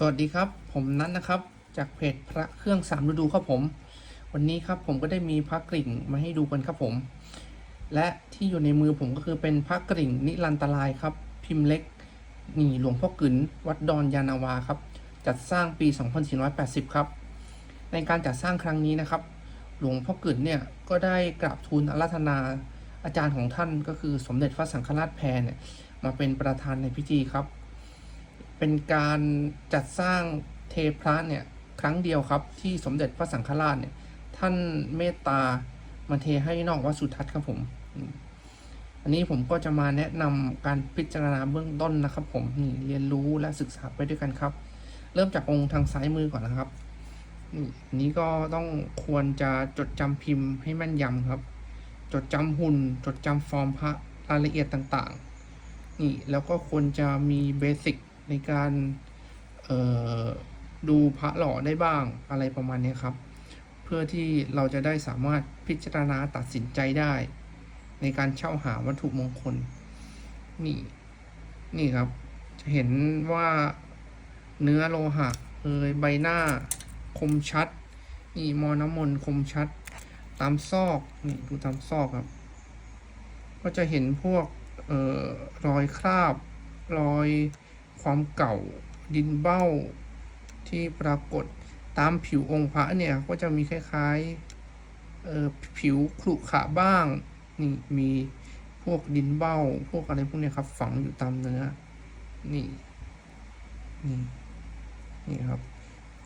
สวัสดีครับ ผมนัทนนะครับ จากเพจพระเครื่องสามฤดูครับผม วันนี้ครับผมก็ได้มีพระกริ่งมาให้ดูกันครับผม และที่อยู่ในมือผมก็คือเป็นพระกริ่งนิรันตรายครับ พิมพ์เล็กนี่หลวงพ่อกึ๋นวัดดอนยานาวาครับ จัดสร้างปี 2480 ครับ ในการจัดสร้างครั้งนี้นะครับ หลวงพ่อกึ๋นเนี่ยก็ได้กราบทูลอาราธนาอาจารย์ของท่านก็คือสมเด็จพระสังฆราชแพรเนี่ยมาเป็นประธานในพิธีครับ เป็นการจัดสร้างเทพระเนี่ยครั้งเดียวครับที่สมเด็จพระสังฆราชเนี่ยท่านเมตตามาเทให้นอกวัดสุทัศน์ครับผม อันนี้ผมก็จะมาแนะนำการพิจารณาเบื้องต้นนะครับ ผมนี่เรียนรู้และศึกษาไปด้วยกันครับ เริ่มจากองค์ทางซ้ายมือก่อนนะครับนี่อันนี้ก็ต้องควรจะจดจำพิมพ์ให้แม่นยำครับ จดจำหุ่น จดจำฟอร์มพระรายละเอียดต่างๆ นี่แล้วก็ควรจะมีเบสิก ในการดูพระหล่อได้บ้างอะไรประมาณนี้ครับ เพื่อที่เราจะได้สามารถพิจารณาตัดสินใจได้ ในการเช่าหาวัตถุมงคล นี่นี่ครับ จะเห็นว่าเนื้อโลหะเอยใบหน้าคมชัด นี่มอน้ำมนคมชัด ตามซอกนี่ดูตามซอกครับ ก็จะเห็นพวกออรอยคราบรอย ความเก่าดินเบ้าที่ปรากฏตามผิวองค์พระเนี่ยก็จะมีคล้ายๆผิวขรุขระบ้างนี่มีพวกดินเบ้า พวกอะไรพวกเนี้ยครับ ฝังอยู่ตามเนื้อนี่นี่นี่ครับ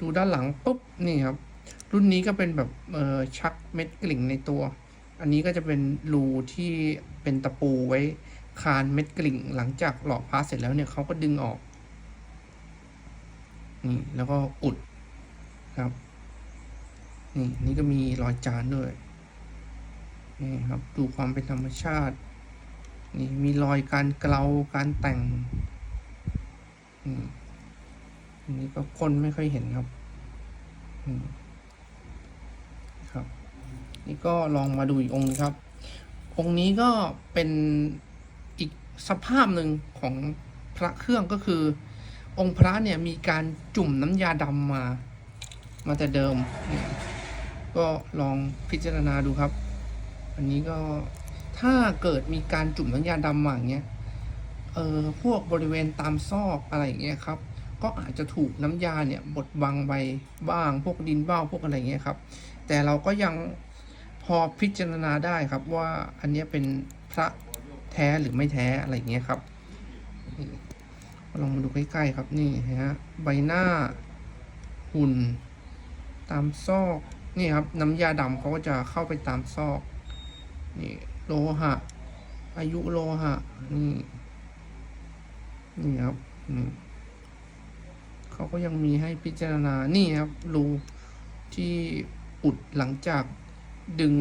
ดูด้านหลังปุ๊บนี่ครับ รุ่นนี้ก็เป็นแบบเออชักเม็ดกลิ่งในตัว อันนี้ก็จะเป็นรูที่เป็นตะปูไว้ คานเม็ดกลิ่ง หลังจากหล่อพระเสร็จแล้วเนี่ยเขาก็ดึงออก นี่แล้วก็อุดครับนี่นี่ก็มีรอยจานด้วยนี่ครับดูความเป็นธรรมชาติ นี่มีรอยการเกลาการแต่งอันนี้ก็คนไม่ค่อยเห็นครับครับ นี่ก็ลองมาดูอีกองค์ครับ องค์นี้ก็เป็น สภาพหนึ่งของพระเครื่องก็คือ องค์พระเนี่ยมีการจุ่มน้ำยาดำมา มาแต่เดิมเนี่ยก็ลองพิจารณาดูครับ อันนี้ก็ถ้าเกิดมีการจุ่มน้ำยาดำมาอย่างเงี้ยเออพวกบริเวณตามซอกอะไรอย่างเงี้ยครับ ก็อาจจะถูกน้ำยาเนี่ยบดบังไปบ้าง พวกดินเบ้าพวกอะไรเงี้ยครับ แต่เราก็ยังพอพิจารณาได้ครับว่าอันนี้เป็นพระ แท้หรือไม่แท้อะไรอย่างเงี้ยครับลองมาดูใกล้ๆครับนี่ฮะใบหน้าหุ่น ตามซอกนี่ครับน้ำยาดำเขาก็จะเข้าไปตามซอกนี่โลหะ อายุโลหะนี่นี่ครับนี่เขาก็ยังมีให้พิจารณานี่ครับรูที่อุดหลังจากดึง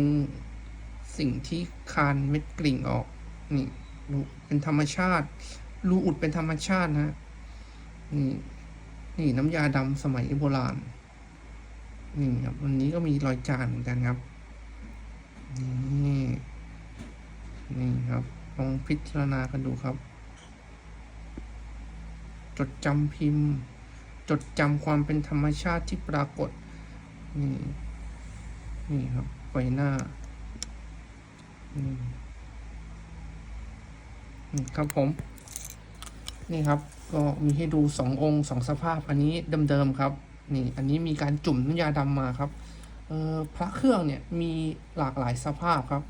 สิ่งที่คานเม็ดกลิ่งออก นี่รูเป็นธรรมชาติ รูอุดเป็นธรรมชาตินะฮะนี่นี่น้ำยาดำสมัยโบราณนี่ครับวันนี้ก็มีรอยจานเหมือนกันครับนี่นี่ครับลองพิจารณากันดูครับ จดจำพิมพ์ จดจำความเป็นธรรมชาติที่ปรากฏ นี่ นี่ครับใบหน้าอืมอืม ครับผม นี่ครับ ก็มีให้ดูสององค์สองสภาพ อันนี้เดิมๆครับ นี่ อันนี้มีการจุ่มน้ำยาดำมาครับเออพระเครื่องเนี่ยมีหลากหลายสภาพครับ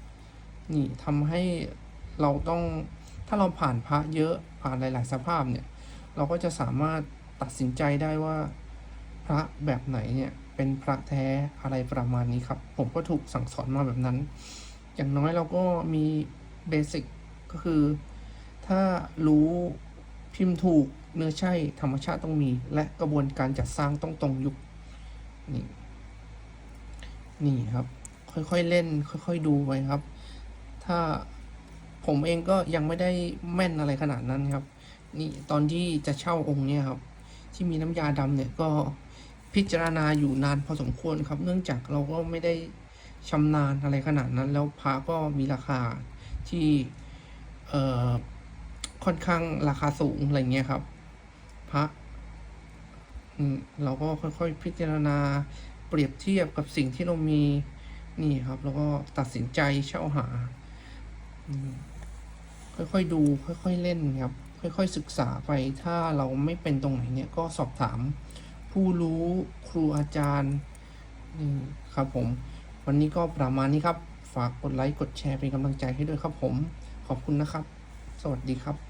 นี่ทำให้เราต้องถ้าเราผ่านพระเยอะผ่านหลาย ๆ สภาพเนี่ย เราก็จะสามารถตัดสินใจได้ว่า พระแบบไหนเนี่ยเป็นพระแท้อะไรประมาณนี้ครับ ผมก็ถูกสั่งสอนมาแบบนั้น อย่างน้อยเราก็มีเบสิกก็คือ ถ้ารู้พิมพ์ถูกเนื้อใช่ธรรมชาติต้องมี และกระบวนการจัดสร้างต้องตรงยุคนี่นี่ครับ ค่อยๆเล่น ค่อยๆดูไปครับ ถ้าผมเองก็ยังไม่ได้แม่นอะไรขนาดนั้นครับ นี่ตอนที่จะเช่าองค์เนี่ยครับ ที่มีน้ำยาดำเนี่ยก็พิจารณาอยู่นานพอสมควรครับ เนื่องจากเราก็ไม่ได้ชำนาญอะไรขนาดนั้น แล้วพระก็มีราคาที่เอ่อ ค่อนข้างราคาสูงอะไรเงี้ยครับ พระเราก็ค่อยๆพิจารณาเปรียบเทียบกับสิ่งที่เรามีนี่ครับ แล้วก็ตัดสินใจเช่าหาอืมค่อยๆดู ค่อยๆเล่นครับ ค่อยๆศึกษาไปถ้าเราไม่เป็นตรงไหนเนี่ยก็สอบถาม ผู้รู้ครูอาจารย์นี่ครับผม วันนี้ก็ประมาณนี้ครับ ฝากกดไลค์กดแชร์เป็นกำลังใจให้ด้วยครับผม ขอบคุณนะครับ สวัสดีครับ